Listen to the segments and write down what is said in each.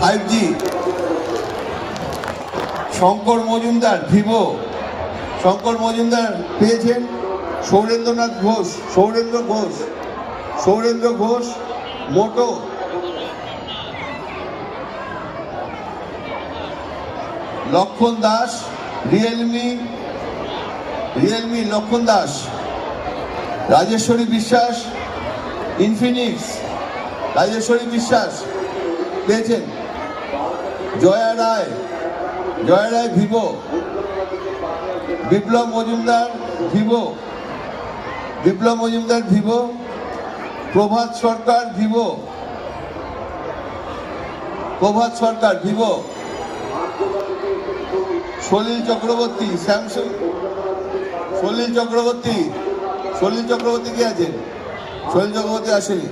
Five G Shankar Majumdar, Vivo. Shankar Majumdar পেয়েছেন সৌরেন্দ্রনাথ ঘোষ, সৌরেন্দ্র ঘোষ সৌরেন্দ্র ঘোষ, মোটো। লক্ষণ Das, Realme Realme লক্ষণ দাস, রাজেশ্বরী বিশ্বাস, ইনফিনিক্স, রাজেশ্বরী বিশ্বাস। পেয়েছেন? Jaya Roy Jaya Roy Vivo, Biplab Majumdar Vivo, Biplab Majumdar Vivo, Prabhat Sarkar Vivo, Prabhat Sarkar Vivo, Salil Chakraborty, Samsung, Salil Chakraborty Salil Chakraborty কি আছেন? সলিল চক্রবর্তী আসেনি।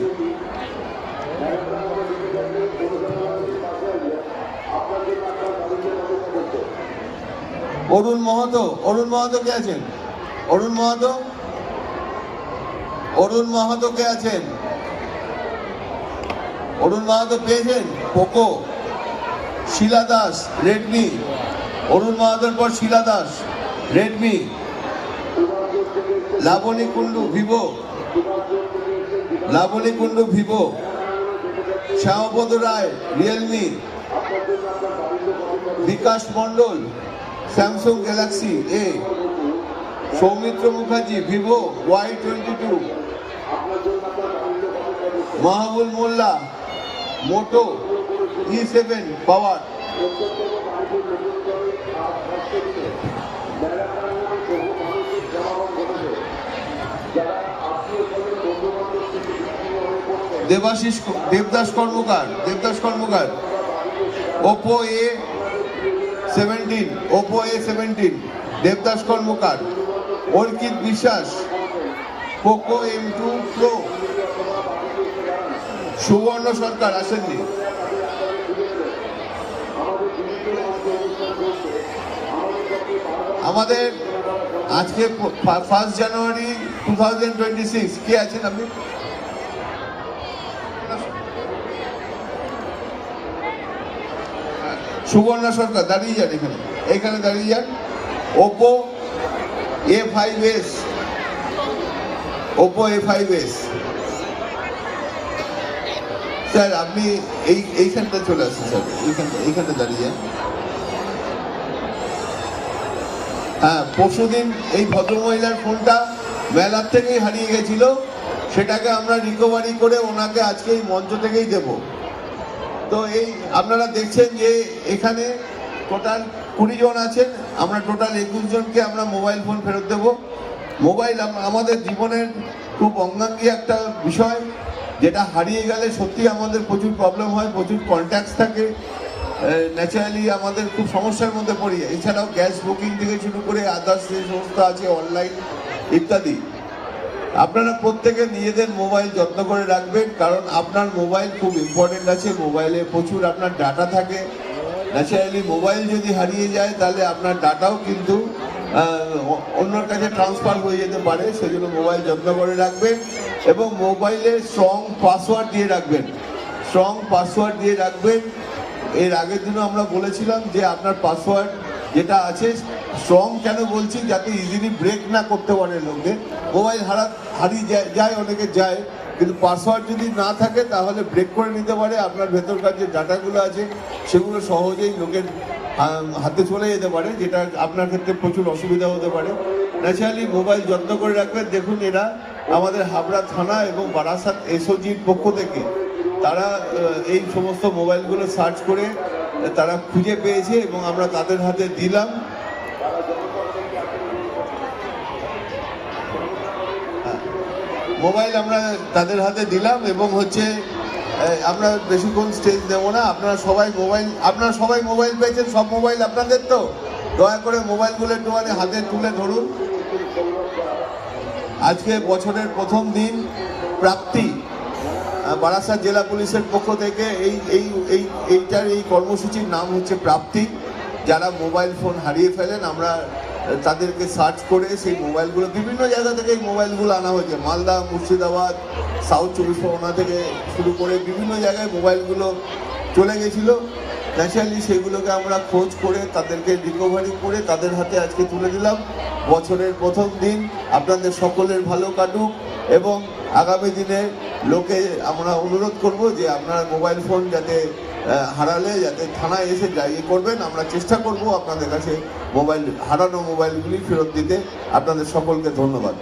অরুণ মাহাতো অরুণ মাহাতো কে আছেন? অরুণ মাহাতো অরুণ মাহাতো কে আছেন? অরুণ মাহাতো পেয়েছেন? Poco, Shila Das, Redmi. অরুণ মাহাতোর পর Shila Das, Redmi. Labani Kundu Vivo. Labani Kundu Vivo. Shyampada Roy, Realme. Bikash Mondal Samsung Galaxy A Soumitra Mukherjee Vivo Y twenty two Mahbul Molla Moto E seven power Debashis, Debdas Karmakar Debdas Karmakar Oppo A seventeen Oppo A seventeen Debdas Karmakar Arkit Biswas Poco M two pro সুবর্ণ সরকার আসেননি আমাদের আজকে first January two thousand twenty six কে আছেন আপনি? সুবর্ণা সরকার, দাঁড়িয়ে যান এখানে। এখানে দাঁড়িয়ে যান। Oppo A five S Oppo A five S sir, আপনি এই, এইখানটা চলে আসুন, স্যার। এইখানটা এইখানটা দাঁড়িয়ে যান। হ্যাঁ পরশুদিন এই ভদ্রমহিলার ফোনটা মেলার থেকেই হারিয়ে গেছিল। সেটাকে আমরা রিকভারি করে ওনাকে আজকে এই মঞ্চ থেকেই দেবো। তো এই আপনারা দেখছেন যে এখানে টোটাল কুড়ি জন আছেন। আমরা টোটাল একুশ জনকে আমরা মোবাইল ফোন ফেরত দেবো। মোবাইল আমাদের জীবনের খুব অঙ্গাঙ্গী একটা বিষয়, যেটা হারিয়ে গেলে সত্যি আমাদের প্রচুর প্রবলেম হয়, প্রচুর কন্ট্যাক্টস থাকে। ন্যাচারালি আমাদের খুব সমস্যার মধ্যে পড়ি। এছাড়াও গ্যাস বুকিং থেকে শুরু করে আদার্স যে সমস্ত আছে অনলাইন ইত্যাদি। আপনারা প্রত্যেকে নিজেদের মোবাইল যত্ন করে রাখবেন, কারণ আপনার মোবাইল খুব ইম্পর্টেন্ট আছে। মোবাইলে প্রচুর আপনার ডাটা থাকে। ন্যাচারালি মোবাইল যদি হারিয়ে যায়, তাহলে আপনার ডাটাও কিন্তু অন্যর কাছে ট্রান্সফার হয়ে যেতে পারে। সেজন্য মোবাইল যত্ন করে রাখবেন এবং মোবাইলে স্ট্রং পাসওয়ার্ড দিয়ে রাখবেন। স্ট্রং পাসওয়ার্ড দিয়ে রাখবেন। এর আগের দিনও আমরা বলেছিলাম যে আপনার পাসওয়ার্ড যেটা আছে স্ট্রং কেন বলছি, যাতে ইজিলি ব্রেক না করতে পারে লোকে মোবাইল হারা হারিয়ে যায় যায়, অনেকে যায়, কিন্তু পাসওয়ার্ড যদি না থাকে, তাহলে ব্রেক করে নিতে পারে। আপনার ভেতরকার যে ডাটাগুলো আছে, সেগুলো সহজেই লোকের হাতে চলে যেতে পারে, যেটা আপনার ক্ষেত্রে প্রচুর অসুবিধা হতে পারে। ন্যাচারালি মোবাইল যত্ন করে রাখবেন। দেখুন এরা আমাদের হাবড়া থানা এবং বারাসাত এসওজির পক্ষ থেকে, তারা এই সমস্ত মোবাইলগুলো সার্চ করে তারা খুঁজে পেয়েছে এবং আমরা তাদের হাতে দিলাম। হ্যাঁ, মোবাইল আমরা তাদের হাতে দিলাম এবং হচ্ছে আমরা বেশিক্ষণ স্টেজ দেবো না। আপনারা সবাই মোবাইল আপনারা সবাই মোবাইল পেয়েছেন সব মোবাইল আপনাদের তো? দয়া করে মোবাইলগুলো মানে হাতে তুলে ধরুন। আজকে বছরের প্রথম দিন প্রাপ্তি। বারাসাত জেলা পুলিশের পক্ষ থেকে এই এই এই, এইটার এই কর্মসূচির নাম হচ্ছে প্রাপ্তি। যারা মোবাইল ফোন হারিয়ে ফেলেন, আমরা তাদেরকে সার্চ করে সেই মোবাইলগুলো, বিভিন্ন জায়গা থেকে এই মোবাইলগুলো আনা হয়েছে। মালদা, মুর্শিদাবাদ, সাউথ চব্বিশ পরগনা থেকে শুরু করে বিভিন্ন জায়গায় মোবাইলগুলো চলে গেছিল। ন্যাচারালি সেগুলোকে আমরা খোঁজ করে তাদেরকে রিকভারি করে তাদের হাতে আজকে তুলে দিলাম। বছরের প্রথম দিন, আপনাদের সকলের ভালো কাটুক এবং আগামী দিনে লোকে আমরা অনুরোধ করব যে আপনার মোবাইল ফোন যাতে হারালে, যাতে থানায় এসে ইয়ে করবেন, আমরা চেষ্টা করব আপনাদের কাছে মোবাইল, হারানো মোবাইলগুলি ফেরত দিতে। আপনাদের সকলকে ধন্যবাদ।